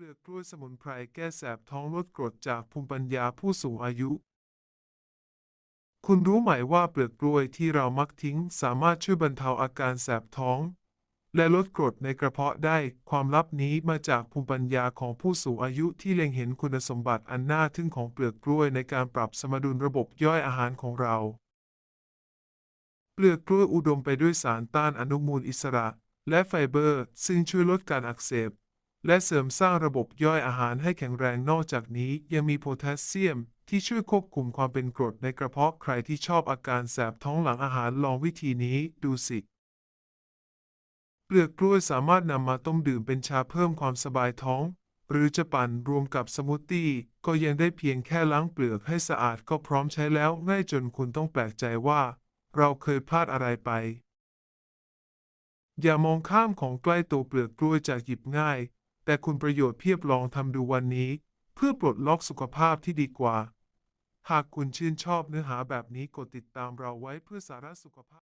เปลือกกล้วยสมุนไพรแก้แสบท้องลดกรดจากภูมิปัญญาผู้สูงอายุ คุณรู้ไหมว่าเปลือกกล้วยที่เรามักทิ้งสามารถช่วยบรรเทาอาการแสบท้อง และลดกรดในกระเพาะได้ ความลับนี้มาจากภูมิปัญญาของผู้สูงอายุที่เล็งเห็นคุณสมบัติอันน่าทึ่งของเปลือกกล้วยในการปรับสมดุลระบบย่อยอาหารของเรา เปลือกกล้วยอุดมไปด้วยสารต้านอนุมูลอิสระ และไฟเบอร์ ซึ่งช่วยลดการอักเสบ และเสริมสร้างระบบย่อยอาหารให้แข็งแรงนอกจากนี้ยังมีโพแทสเซียม ที่ช่วยควบคุมความเป็นกรดในกระเพาะใครที่ชอบอาการแสบท้องหลังอาหารลองวิธีนี้ดูสิเปลือกกล้วยสามารถนำมาต้มดื่มเป็นชาเพิ่มความสบายท้อง หรือจะปั่นรวมกับสมูทตี้ก็ยังได้เพียงแค่ล้างเปลือกให้สะอาดก็พร้อมใช้แล้วง่ายจนคุณต้องแปลกใจว่า เราเคยพลาดอะไรไป อย่ามองข้ามของใกล้ตัวเปลือกกล้วยจากหยิบง่าย แต่คุณประโยชน์เพียบลองทำดูวันนี้ เพื่อปลดล็อกสุขภาพที่ดีกว่า หากคุณชื่นชอบเนื้อหาแบบนี้กดติดตามเราไว้เพื่อสาระสุขภาพ